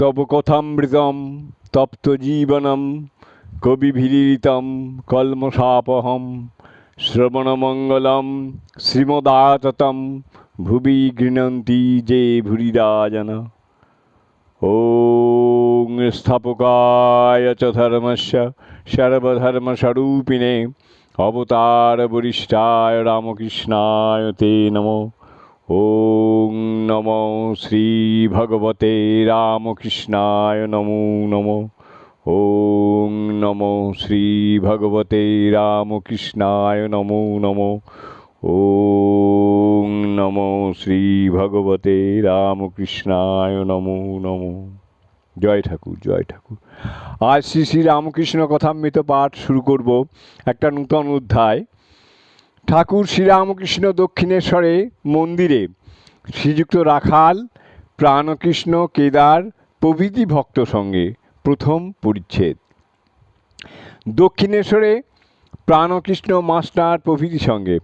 তব কথামৃতম তপ্ত জীবনম, কবি ভিড়িতম কলমসাপহম শ্রবণমঙ্গলম শ্রীমদাততম, ভুবি গৃণন্তি যে ভুরিদাজন। ও স্থাপকায় চ ধর্মস্য, সর্বধর্মস্বরূপিণে অবতার বরিষ্ঠায় রামকৃষ্ণায় তে নমো। ওং নম শ্রী ভগবতে রামকৃষ্ণায় নমো নম। ওং নম শ্রী ভগবতে রামকৃষ্ণায় নমো নম। ওং নম শ্রী ভগবতে রামকৃষ্ণায় নমো নম। জয় ঠাকুর জয় ঠাকুর। আজ শ্রী শ্রী রামকৃষ্ণ কথামৃত পাঠ শুরু করব একটা নূতন অধ্যায়। ঠাকুর শ্রীরামকৃষ্ণ দক্ষিণেশ্বরে মন্দিরে শ্রীযুক্ত রাখাল, প্রাণকৃষ্ণ কেদার, প্রভৃতি ভক্ত সঙ্গে প্রথম পরিচ্ছেদ। দক্ষিণেশ্বরে প্রাণকৃষ্ণ মাস্টার প্রভৃতি সঙ্গে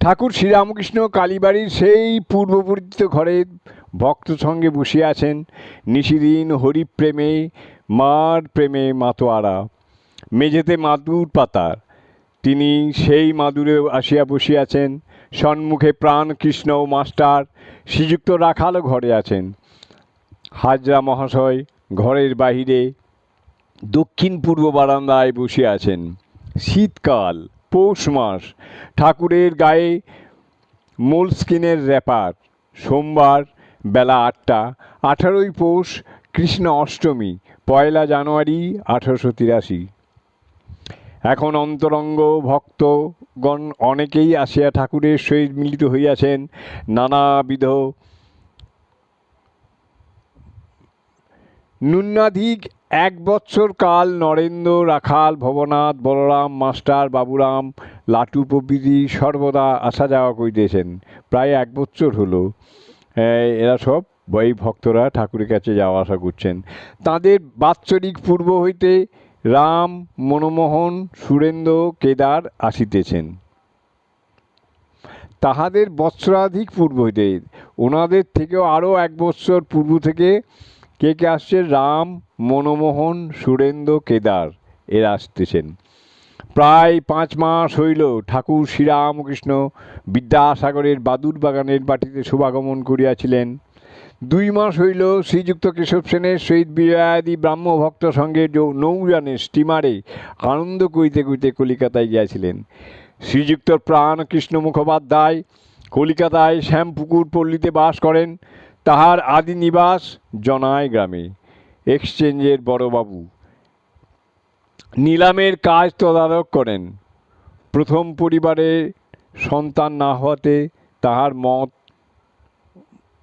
ঠাকুর শ্রীরামকৃষ্ণ কালীবাড়ির সেই পূর্ব পরিচিত ঘরে ভক্ত সঙ্গে বসে আছেন নিশিদিন হরিপ্রেমে, মার প্রেমে মাতোয়ারা, মেঝেতে মাদুর পাতার তিনি সেই মাদুরে আসিয়া বসিয়াছেন। সন্মুখে প্রাণ কৃষ্ণ মাস্টার শ্রীযুক্ত রাখালও ঘরে আছেন। হাজরা মহাশয় ঘরের বাহিরে দক্ষিণ পূর্ব বারান্দায় বসে আছেন। শীতকাল, পৌষ মাস, ঠাকুরের গায়ে মোলস্কিনের র্যাপার সোমবার বেলা আটটা, আঠারোই পৌষ, কৃষ্ণ অষ্টমী, পয়লা জানুয়ারি আঠারোশো তিরাশি। এখন অন্তরঙ্গ ভক্তগণ অনেকেই আসিয়া ঠাকুরের সহিত মিলিত হইয়াছেন, নানাবিধ ন্যূনাধিক এক বৎসর কাল নরেন্দ্র, রাখাল, ভবনাথ, বলরাম, মাস্টার, বাবুরাম, লাটু প্রভৃতি সর্বদা আসা যাওয়া করিতেছেন। প্রায় এক বৎসর হলো। এরা সব এই ভক্তরা ঠাকুরের কাছে যাওয়া আসা করছেন। তাদের বাৎসরিক পূর্ব হইতে রাম মনমোহন সুরেন্দ্র কেদার আসিতেছেন। তাহাদের বৎসরাধিক পূর্ব হইতে ওনাদের থেকেও আরও এক বৎসর পূর্ব থেকে কে কে আসছে? রাম মনমোহন সুরেন্দ্র কেদার এরা আসতেছেন। প্রায় পাঁচ মাস হইল ঠাকুর শ্রীরামকৃষ্ণ বিদ্যাসাগরের বাদুর বাগানের বাটিতে শুভাগমন করিয়াছিলেন। দুই মাস হইল শ্রীযুক্ত কেশব সেনের শহীদ বিজয়াদি ব্রাহ্মভক্ত সঙ্গে নৌযানে স্টিমারে আনন্দ করিতে করিতে কলিকাতায় গিয়াছিলেন। শ্রীযুক্ত প্রাণকৃষ্ণ মুখোপাধ্যায় কলিকাতায় শ্যামপুকুর পল্লীতে বাস করেন, তাহার আদি নিবাস জনায় গ্রামে। এক্সচেঞ্জের বড়বাবু নিলামের কাজ তদারক করেন। প্রথম পরিবারে সন্তান না হওয়াতে তাহার মত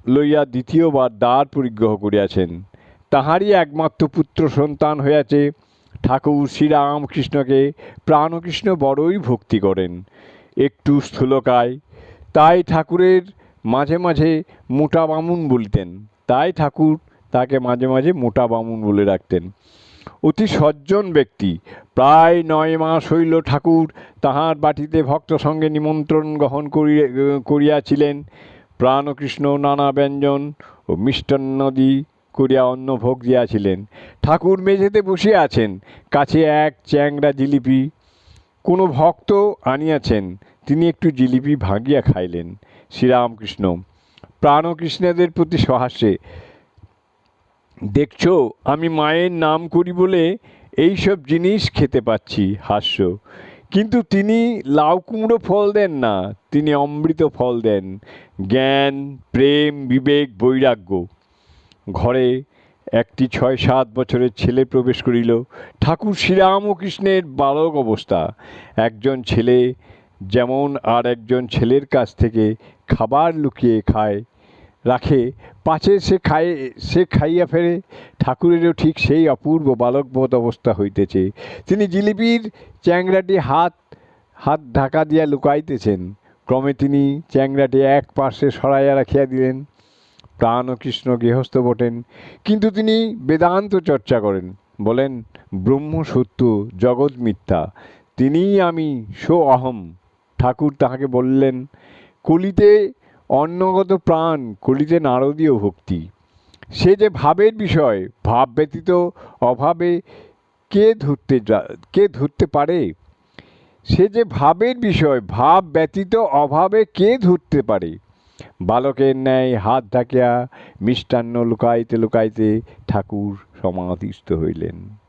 লইয়া দ্বিতীয়বার দ্বার পরিগ্রহ করিয়াছেন। তাহারই একমাত্র পুত্র সন্তান হইয়াছে, ঠাকুর শ্রীরামকৃষ্ণকে। প্রাণকৃষ্ণ বড়ই ভক্তি করেন। একটু স্থূলকায় তাই ঠাকুরের মাঝে মাঝে মোটা বামুন বলিতেন। তাই ঠাকুর তাকে মাঝে মাঝে মোটা বামুন বলে রাখতেন অতি সজ্জন ব্যক্তি। প্রায় নয় মাস হইল ঠাকুর তাহার বাটিতে ভক্ত সঙ্গে নিমন্ত্রণ গ্রহণ করিয়া করিয়াছিলেন। প্রাণকৃষ্ণ নানা ব্যঞ্জন ও মিষ্টান্নদি করিয়া অন্ন ভোগ দিয়াছিলেন। ঠাকুর মেঝেতে বসিয়া আছেন, কাছে এক চ্যাংড়া জিলিপি। কোনো ভক্ত আনিয়াছেন, তিনি একটু জিলিপি ভাঙিয়া খাইলেন। শ্রীরামকৃষ্ণ, প্রাণকৃষ্ণদের প্রতি সহাস্যে দেখছ, আমি মায়ের নাম করি বলে এইসব জিনিস খেতে পাচ্ছি, হাস্য। কিন্তু তিনি লাউ কুমড়ো ফল দেন না, তিনি অমৃত ফল দেন। জ্ঞান, প্রেম, বিবেক, বৈরাগ্য। ঘরে একটি ছয় সাত বছরের ছেলে প্রবেশ করিল। ঠাকুর শ্রীরামকৃষ্ণের বালক অবস্থা। একজন ছেলে যেমন আর একজন ছেলের কাছ থেকে খাবার লুকিয়ে খায়, রাখে, পাছে সে খায়, সে খাইয়া ফেরে। ঠাকুরেরও ঠিক সেই অপূর্ব বালকবোধ অবস্থা হইতেছে। তিনি জিলিপির চ্যাংরাটি হাত হাত ঢাকা দিয়া লুকাইতেছেন। ক্রমে তিনি চ্যাংরাটি এক পার্শ্বে সরাইয়া রাখিয়া দিলেন। প্রাণ ও কৃষ্ণ গৃহস্থ বটেন। কিন্তু তিনি বেদান্ত চর্চা করেন। বলেন, ব্রহ্ম সত্য, জগৎ মিথ্যা। তিনিই আমি সো অহম। ঠাকুর তাহাকে বললেন, কলিতে অন্নগত প্রাণ, কলিতে নারদীয় ভক্তি। সে যে ভাবের বিষয়, ভাব ব্যতীত অভাবে কে ধরতে কে ধরতে পারে? সে যে ভাবের বিষয়, ভাব ব্যতীত অভাবে কে ধরতে পারে? বালকের ন্যায় হাত ঢাকিয়া মিষ্টান্ন লুকাইতে লুকাইতে ঠাকুর সমাধিস্থ হইলেন।